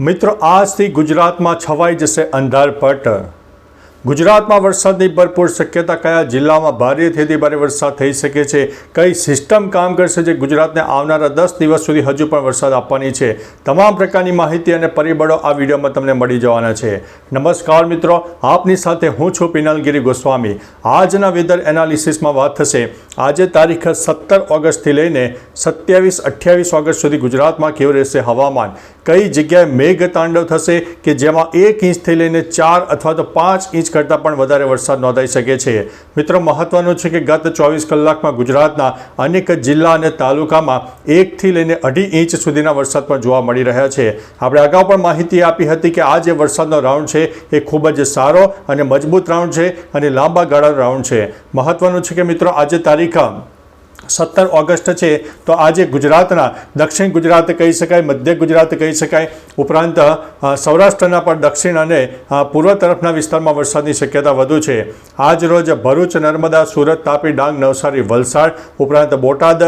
મિત્રો આજથી ગુજરાતમાં છવાઈ જશે અંધારપટ. ગુજરાતમાં વરસાદની ભરપૂર શક્યતા કયા જિલ્લામાં ભારેથી ભારે વરસાદ થઈ શકે છે? કઈ સિસ્ટમ કામ કરશે જે ગુજરાતને આવનારા દસ દિવસ સુધી હજુ પણ વરસાદ આપવાની છે? તમામ પ્રકારની માહિતી અને પરિબળો આ વિડીયોમાં તમને મળી જવાના છે. નમસ્કાર મિત્રો, આપની સાથે હું છું પિનલગીરી ગોસ્વામી. આજના વેધર એનાલિસિસમાં વાત થશે. આજે તારીખ સત્તર ઓગસ્ટથી લઈને સત્યાવીસ અઠ્યાવીસ ઓગસ્ટ સુધી ગુજરાતમાં કેવું રહેશે હવામાન? કઈ જગ્યાએ મેઘ તાંડવ થશે કે જેમાં એક ઇંચથી લઈને ચાર અથવા તો પાંચ ઇંચ કરતાં પણ વધારે વરસાદ નોંધાઈ શકે છે. મિત્રો, મહત્વનું છે કે ગત ચોવીસ કલાકમાં ગુજરાતના અનેક જિલ્લા અને તાલુકામાં એકથી લઈને અઢી ઇંચ સુધીના વરસાદ પણ જોવા મળી રહ્યા છે. આપણે અગાઉ પણ માહિતી આપી હતી કે આ જે વરસાદનો રાઉન્ડ છે એ ખૂબ જ સારો અને મજબૂત રાઉન્ડ છે અને લાંબા ગાળાનો રાઉન્ડ છે. મહત્વનું છે કે મિત્રો, આજે તારીખ સત્તર ઓગસ્ટ છે, તો આજે ગુજરાતના, દક્ષિણ ગુજરાત કહી શકાય, મધ્ય ગુજરાત કહી શકાય, ઉપરાંત સૌરાષ્ટ્રના પણ દક્ષિણ અને પૂર્વ તરફના વિસ્તારમાં વરસાદની શક્યતા વધુ છે. આજ રોજ ભરૂચ, નર્મદા, સુરત, તાપી, ડાંગ, નવસારી, વલસાડ, ઉપરાંત બોટાદ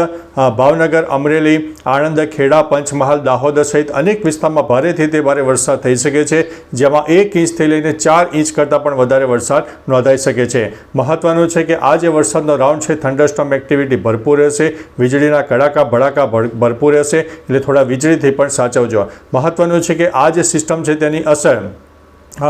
ભાવનગર, અમરેલી, આણંદ, ખેડા, પંચમહાલ, દાહોદ સહિત અનેક વિસ્તારમાં ભારેથી તે ભારે વરસાદ થઈ શકે છે, જેમાં એક ઇંચથી લઈને ચાર ઇંચ કરતાં પણ વધારે વરસાદ નોંધાઈ શકે છે. મહત્વનું છે કે આ જે વરસાદનો રાઉન્ડ છે થંડરસ્ટોમ એક્ટિવિટી ભરપૂર રહેશે. વીજળીના કડાકા, ભડાકા ભરપૂર રહેશે. એટલે થોડા વીજળીથી પણ સાચવજો. મહત્વનું છે કે આ જે સિસ્ટમ છે તેની અસર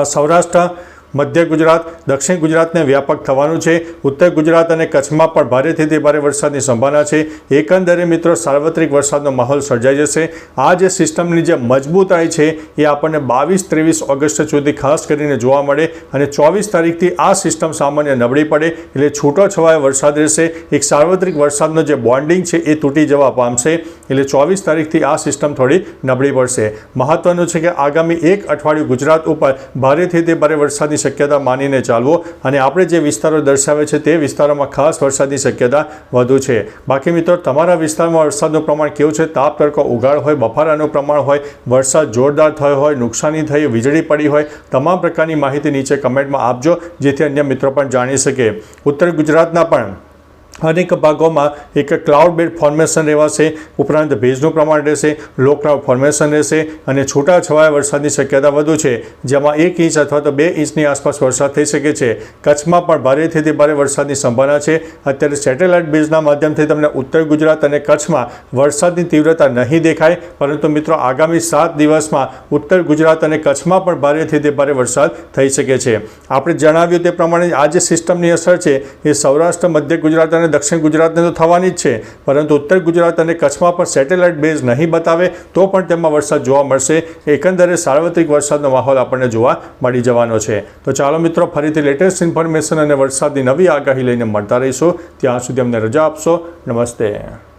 સૌરાષ્ટ્ર મધ્ય ગુજરાત, દક્ષિણ ગુજરાતને વ્યાપક થવાનું છે. ઉત્તર ગુજરાત અને કચ્છમાં પણ ભારેથી તે ભારે વરસાદની સંભાવના છે. એકંદરે મિત્રો, સાર્વત્રિક વરસાદનો માહોલ સર્જાઈ જશે. આ જે સિસ્ટમની જે મજબૂતાઈ છે, એ આપણને બાવીસ, ત્રેવીસ ઓગસ્ટ સુધી ખાસ કરીને જોવા મળે અને ચોવીસ તારીખથી આ સિસ્ટમ સામાન્ય નબળી પડે એટલે છૂટો છવાયો વરસાદ રહેશે. એક સાર્વત્રિક વરસાદનો જે બોન્ડિંગ છે, એ તૂટી જવા પામશે એટલે ચોવીસ તારીખથી આ સિસ્ટમ થોડી નબળી પડશે. મહત્વનું છે કે આગામી એક અઠવાડિયું ગુજરાત ઉપર ભારેથી તે ભારે વરસાદની શક્યતા માનીને ચાલવો અને આપણે જે વિસ્તારો દર્શાવે છે તે વિસ્તારોમાં ખાસ વરસાદની શક્યતા વધુ છે. બાકી મિત્રો, તમારા વિસ્તારમાં વરસાદનું પ્રમાણ કેવું છે? તાપ તડકો ઉગાડ હોય, બફારાનું પ્રમાણ હોય, વરસાદ જોરદાર થયો હોય, નુકસાની થઈ, વીજળી પડી હોય, તમામ પ્રકારની માહિતી નીચે કમેન્ટમાં આપજો, જેથી અન્ય મિત્રો પણ જાણી શકે. ઉત્તર ગુજરાતના પણ અનેક ભાગોમાં એક ક્લાઉડ બેડ ફોર્મેશન રહેવાશે. ઉપરાંત ભેજનું પ્રમાણ રહેશે લો ક્લાઉડ ફોર્મેશન રહેશે અને છૂટા છવાયા વરસાદની શક્યતા વધુ છે. જેમાં એક ઇંચ અથવા તો બે ઇંચની આસપાસ વરસાદ થઈ શકે છે. કચ્છમાં પણ ભારેથી ભારે વરસાદની સંભાવના છે. અત્યારે સેટેલાઇટ બેઝના માધ્યમથી તમને ઉત્તર ગુજરાત અને કચ્છમાં વરસાદની તીવ્રતા નહીં દેખાય. પરંતુ મિત્રો, આગામી સાત દિવસમાં ઉત્તર ગુજરાત અને કચ્છમાં પણ ભારેથી ભારે વરસાદ થઈ શકે છે. આપણે જણાવ્યું તે પ્રમાણે આ જે સિસ્ટમની અસર છે, એ સૌરાષ્ટ્ર, મધ્ય ગુજરાત અને દક્ષિણ ગુજરાતને તો થવાની જ છે. પરંતુ ઉત્તર ગુજરાત અને કચ્છમાં પણ સેટેલાઇટ બેઝ નહીં બતાવે, તો પણ તેમાં વરસાદ જોવા મળશે. એકંદરે સાર્વત્રિક વરસાદનો માહોલ આપણને જોવા મળી જવાનો છે. તો ચાલો મિત્રો, ફરીથી લેટેસ્ટ ઇન્ફોર્મેશન અને વરસાદની નવી આગાહી લઈને મળતા રહીશું. ત્યાં સુધી અમને રજા આપશો. નમસ્તે.